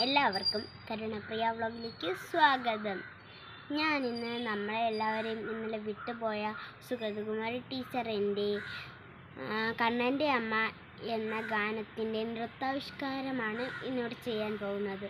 എല്ലാവർക്കും കരുണപ്രിയ വ്ളോഗിലേക്ക് സ്വാഗതം. ഞാൻ ഇന്ന് നമ്മളെ എല്ലാവരെയും ഇന്നലെ വിട്ടുപോയ സുഗതകുമാരി ടീച്ചറിന്റെ കണ്ണന്റെ അമ്മ എന്ന ഗാനത്തിന്റെ നൃത്താവിഷ്കാരമാണ് ഇന്നിവിടെ ചെയ്യാൻ പോകുന്നത്.